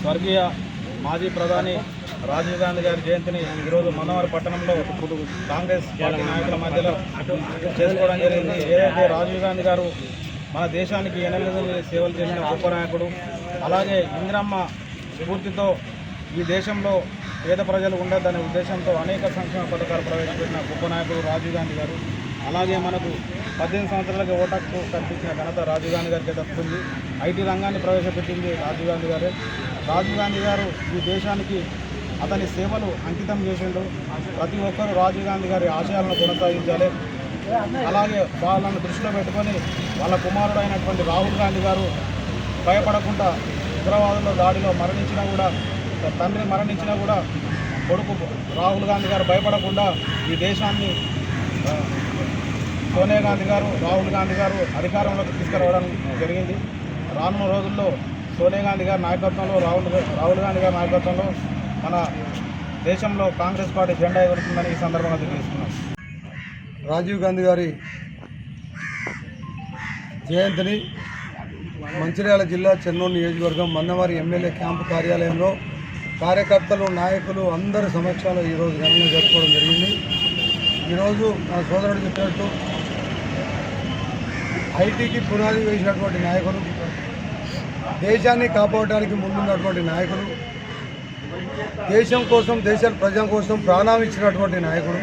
స్వర్గీయ మాజీ ప్రధాని రాజీవ్ గాంధీ గారి జయంతిని ఈరోజు మనోహర్ పట్టణంలో కాంగ్రెస్ పార్టీ నాయకుల మధ్యలో చేసుకోవడం జరిగింది. ఏదైతే రాజీవ్ గాంధీ గారు మన దేశానికి ఎనలేని సేవలు చేసిన గొప్ప నాయకుడు అలాగే ఇందిరమ్మ స్ఫూర్తితో ఈ దేశంలో పేద ప్రజలు ఉండొద్దనే ఉద్దేశంతో అనేక సంక్షేమ పథకాలు ప్రవేశపెట్టిన గొప్ప నాయకుడు రాజీవ్ గాంధీ గారు అలాగే మనకు పద్దెనిమిది సంవత్సరాలకి ఓటక్కు కల్పించిన ఘనత రాజీవ్ గాంధీ గారికి దక్కుతుంది ఐటీ రంగాన్ని ప్రవేశపెట్టింది రాజీవ్ గాంధీ గారే. రాజీవ్ గాంధీ గారు ఈ దేశానికి అతని సేవలు అంకితం చేసిండు. ప్రతి ఒక్కరూ రాజీవ్ గాంధీ గారి ఆశయాలను కొనసాగించాలి. అలాగే వాళ్ళను దృష్టిలో పెట్టుకొని వాళ్ళ కుమారుడు అయినటువంటి రాహుల్ గాంధీ గారు భయపడకుండా ఉగ్రవాదుల దాడిలో మరణించినా కూడా తండ్రి మరణించినా కూడా కొడుకు రాహుల్ గాంధీ గారు భయపడకుండా ఈ దేశాన్ని సోనియా గాంధీ గారు రాహుల్ గాంధీ గారు అధికారంలోకి తీసుకురావడం జరిగింది. రానున్న రోజుల్లో సోనియా గాంధీ గారి నాయకత్వంలో రాహుల్ రాహుల్ గాంధీ గారి నాయకత్వంలో మన దేశంలో కాంగ్రెస్ పార్టీ జెండా ఎగురుతుందని ఈ సందర్భంగా తెలియజేస్తున్నాం. రాజీవ్ గాంధీ గారి జయంతిని మంచిర్యాల జిల్లా చెన్నూరు నియోజకవర్గం మన్నవారి ఎమ్మెల్యే క్యాంపు కార్యాలయంలో కార్యకర్తలు నాయకులు అందరి సమక్షంలో ఈరోజు ఘనంగా జరుపుకోవడం జరిగింది. ఈరోజు నా సోదరుడు చెప్పినట్టు ఐటీకి పునాది వేసినటువంటి నాయకులు దేశాన్ని కాపాడడానికి ముందున్నటువంటి నాయకుడు. దేశం కోసం దేశ ప్రజల కోసం ప్రాణం ఇచ్చినటువంటి నాయకుడు.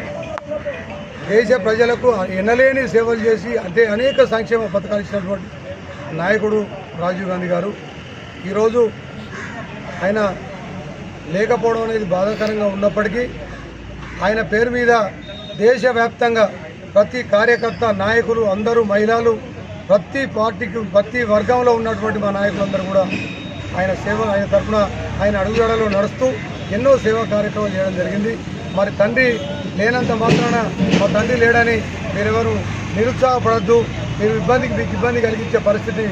దేశ ప్రజలకు ఎనలేని సేవలు చేసి అంటే అనేక సంక్షేమ పథకాలు ఇచ్చినటువంటి నాయకుడు రాజీవ్ గాంధీ గారు. ఈరోజు ఆయన లేకపోవడం అనేది బాధాకరంగా ఉన్నప్పటికీ ఆయన పేరు మీద దేశవ్యాప్తంగా ప్రతి కార్యకర్త నాయకులు అందరూ మహిళలు ప్రతి పార్టీకి ప్రతి వర్గంలో ఉన్నటువంటి మా నాయకులందరూ కూడా ఆయన సేవ ఆయన తరఫున ఆయన అడుగుజాడలో నడుస్తూ ఎన్నో సేవా కార్యక్రమాలు చేయడం జరిగింది. మరి తండ్రి లేనంత మాత్రాన మా తండ్రి లేడని మీరెవరు నిరుత్సాహపడద్దు. మీరు ఇబ్బందికి మీకు ఇబ్బంది కలిగించే పరిస్థితి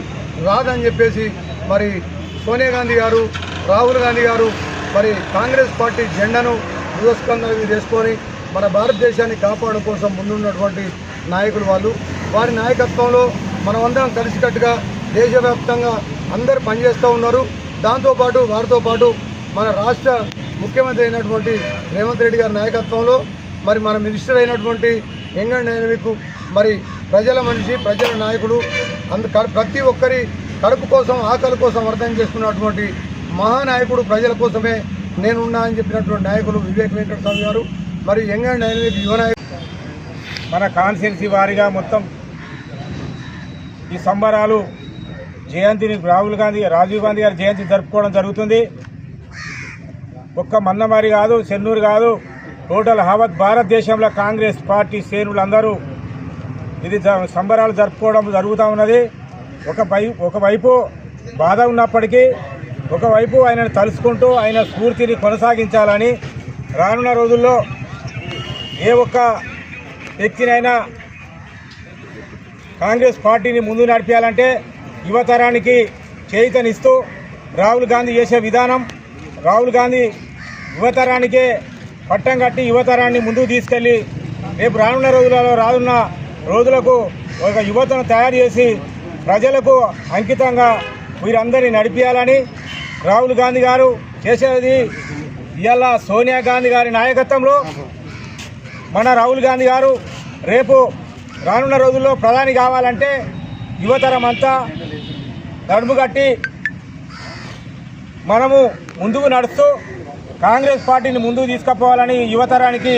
రాదని చెప్పేసి మరి సోనియా గాంధీ గారు రాహుల్ గాంధీ గారు మరి కాంగ్రెస్ పార్టీ జెండాను యువస్కంగా వేసుకొని మన భారతదేశాన్ని కాపాడడం కోసం ముందున్నటువంటి నాయకులు వాళ్ళు. వారి నాయకత్వంలో మనమందరం కలిసికట్టుగా దేశవ్యాప్తంగా అందరు పనిచేస్తూ ఉన్నారు. దాంతోపాటు వారితో పాటు మన రాష్ట్ర ముఖ్యమంత్రి అయినటువంటి రేవంత్ రెడ్డి గారి నాయకత్వంలో మరి మన మినిస్టర్ అయినటువంటి యంగ్ డైనమిక్ మరి ప్రజల మనిషి ప్రజల నాయకుడు అందు ప్రతి ఒక్కరి కడుపు కోసం ఆకలి కోసం అర్థం చేసుకున్నటువంటి మహానాయకుడు ప్రజల కోసమే నేనున్నా అని చెప్పినటువంటి నాయకులు వివేక్ వెంకట స్వామి గారు మరి యంగ్ అండ్ డైనమిక్ యువ నాయకుడు మన కాన్స్టిట్యున్సీ వారిగా మొత్తం ఈ సంబరాలు జయంతిని రాహుల్ గాంధీ రాజీవ్ గాంధీ గారి జయంతి జరుపుకోవడం జరుగుతుంది. ఒక్క మన్నమారి కాదు చెన్నూరు కాదు టోటల్ హవత్ భారతదేశంలో కాంగ్రెస్ పార్టీ శ్రేణులందరూ ఇది జ- సంబరాలు జరుపుకోవడం జరుగుతూ ఉన్నది. ఒక ఒకవైపు బాధ ఉన్నప్పటికీ ఒకవైపు ఆయనను తలుసుకుంటూ ఆయన స్ఫూర్తిని కొనసాగించాలని రానున్న రోజుల్లో ఏ ఒక్క వ్యక్తినైనా కాంగ్రెస్ పార్టీని ముందు నడిపించాలంటే యువతరానికి చేయితనిస్తూ రాహుల్ గాంధీ చేసే విధానం రాహుల్ గాంధీ యువతరానికే పట్టం కట్టి యువతరాన్ని ముందుకు తీసుకెళ్ళి రేపు రానున్న రోజులలో రానున్న రోజులకు ఒక యువతను తయారు చేసి ప్రజలకు అంకితంగా వీరందరినీ నడిపించాలని రాహుల్ గాంధీ గారు చేసేది ఇవాళ సోనియా గాంధీ గారి నాయకత్వంలో. మన రాహుల్ గాంధీ గారు రేపు రానున్న రోజుల్లో ప్రధాని కావాలంటే యువతరం అంతా నడుము కట్టి మనము ముందుకు నడుస్తూ కాంగ్రెస్ పార్టీని ముందుకు తీసుకుపోవాలని యువతరానికి